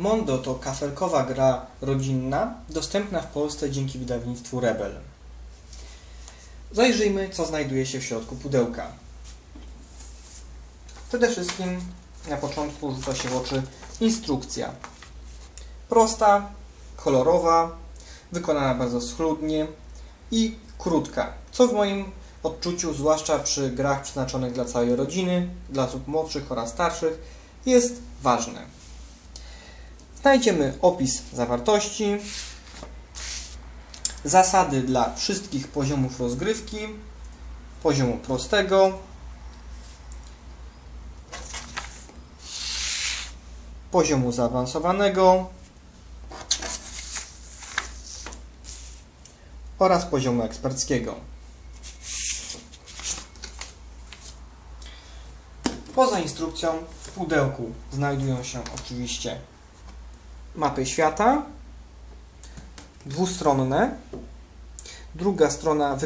Mondo to kafelkowa gra rodzinna, dostępna w Polsce dzięki wydawnictwu Rebel. Zajrzyjmy, co znajduje się w środku pudełka. Przede wszystkim na początku rzuca się w oczy instrukcja. Prosta, kolorowa, wykonana bardzo schludnie i krótka, co w moim odczuciu, zwłaszcza przy grach przeznaczonych dla całej rodziny, dla osób młodszych oraz starszych, jest ważne. Znajdziemy opis zawartości, zasady dla wszystkich poziomów rozgrywki, poziomu prostego, poziomu zaawansowanego oraz poziomu eksperckiego. Poza instrukcją w pudełku znajdują się oczywiście mapy świata, dwustronne. Druga strona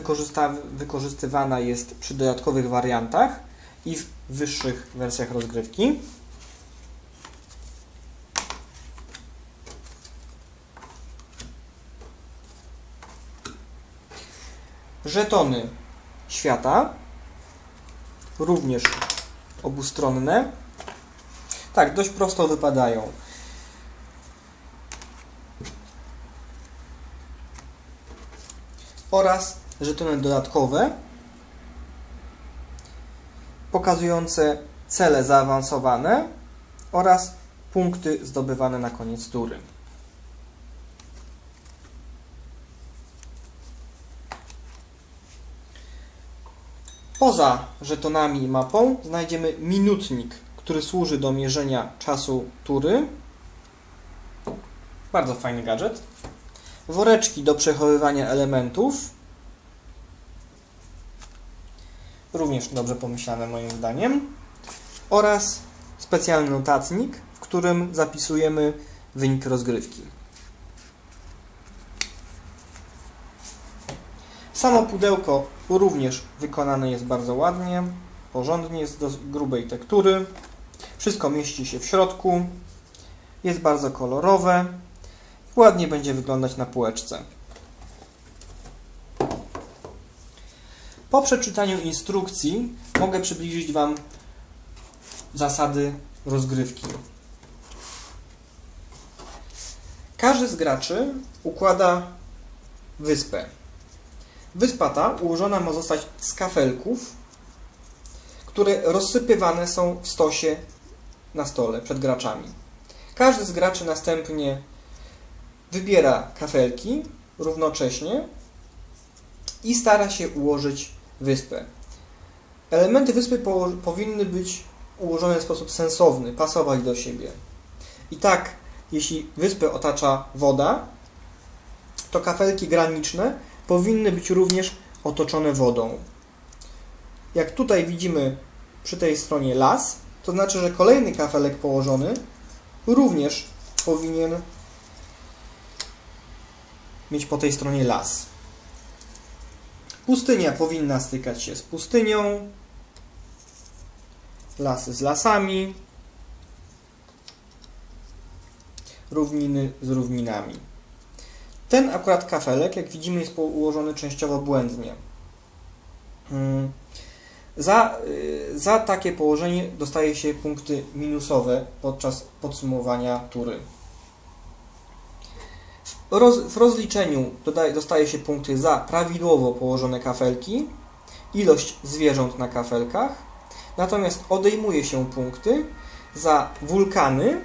wykorzystywana jest przy dodatkowych wariantach i w wyższych wersjach rozgrywki. Żetony świata, również obustronne. Tak, dość prosto wypadają. Oraz żetony dodatkowe, pokazujące cele zaawansowane oraz punkty zdobywane na koniec tury. Poza żetonami i mapą znajdziemy minutnik, który służy do mierzenia czasu tury. Bardzo fajny gadżet. Woreczki do przechowywania elementów. Również dobrze pomyślane moim zdaniem. Oraz specjalny notatnik, w którym zapisujemy wynik rozgrywki. Samo pudełko również wykonane jest bardzo ładnie, porządnie, jest do grubej tektury. Wszystko mieści się w środku. Jest bardzo kolorowe. Ładnie będzie wyglądać na półeczce. Po przeczytaniu instrukcji mogę przybliżyć Wam zasady rozgrywki. Każdy z graczy układa wyspę. Wyspa ta ułożona ma zostać z kafelków, które rozsypywane są w stosie na stole przed graczami. Każdy z graczy następnie wybiera kafelki równocześnie i stara się ułożyć wyspę. Elementy wyspy po powinny być ułożone w sposób sensowny, pasować do siebie. I tak, jeśli wyspę otacza woda, to kafelki graniczne powinny być również otoczone wodą. Jak tutaj widzimy przy tej stronie las, to znaczy, że kolejny kafelek położony również powinien mieć po tej stronie las. Pustynia powinna stykać się z pustynią, lasy z lasami, równiny z równinami. Ten akurat kafelek, jak widzimy, jest ułożony częściowo błędnie. Hmm. Za, y, za takie położenie dostaje się punkty minusowe podczas podsumowania tury. Roz, w rozliczeniu dodaje, dostaje się punkty za prawidłowo położone kafelki, ilość zwierząt na kafelkach, natomiast odejmuje się punkty za wulkany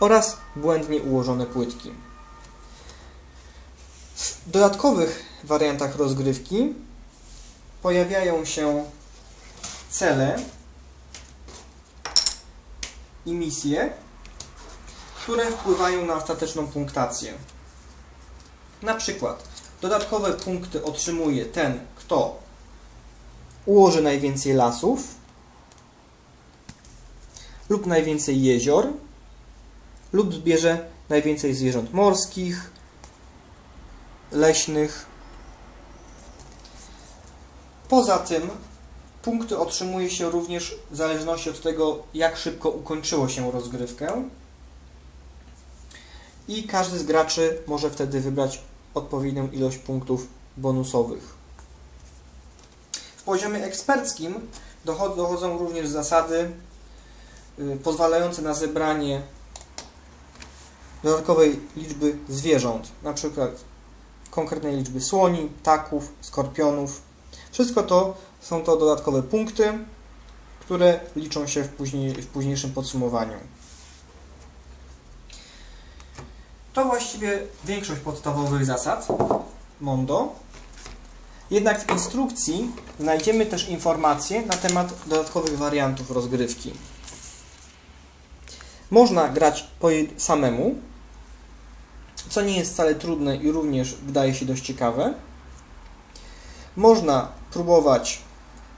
oraz błędnie ułożone płytki. W dodatkowych wariantach rozgrywki pojawiają się cele i misje, które wpływają na ostateczną punktację. Na przykład dodatkowe punkty otrzymuje ten, kto ułoży najwięcej lasów lub najwięcej jezior lub zbierze najwięcej zwierząt morskich, leśnych. Poza tym Punkty otrzymuje się również w zależności od tego, jak szybko ukończyło się rozgrywkę. I każdy z graczy może wtedy wybrać odpowiednią ilość punktów bonusowych. W poziomie eksperckim dochod- dochodzą również zasady y, pozwalające na zebranie dodatkowej liczby zwierząt, na przykład konkretnej liczby słoni, ptaków, skorpionów. Wszystko to są to dodatkowe punkty, które liczą się w, później, w późniejszym podsumowaniu. To właściwie większość podstawowych zasad Mondo. Jednak w instrukcji znajdziemy też informacje na temat dodatkowych wariantów rozgrywki. Można grać samemu, co nie jest wcale trudne i również wydaje się dość ciekawe. Można próbować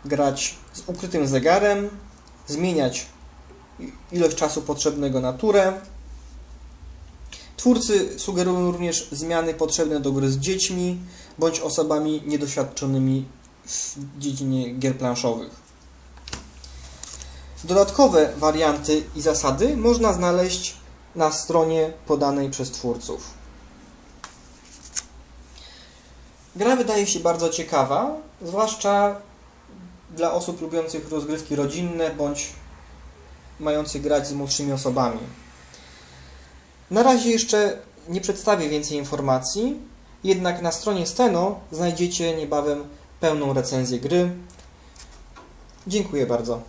grać z ukrytym zegarem, zmieniać ilość czasu potrzebnego na turę. Twórcy sugerują również zmiany potrzebne do gry z dziećmi bądź osobami niedoświadczonymi w dziedzinie gier planszowych. Dodatkowe warianty i zasady można znaleźć na stronie podanej przez twórców. Gra wydaje się bardzo ciekawa, zwłaszcza dla osób lubiących rozgrywki rodzinne bądź mających grać z młodszymi osobami. Na razie jeszcze nie przedstawię więcej informacji, jednak na stronie Steno znajdziecie niebawem pełną recenzję gry. Dziękuję bardzo.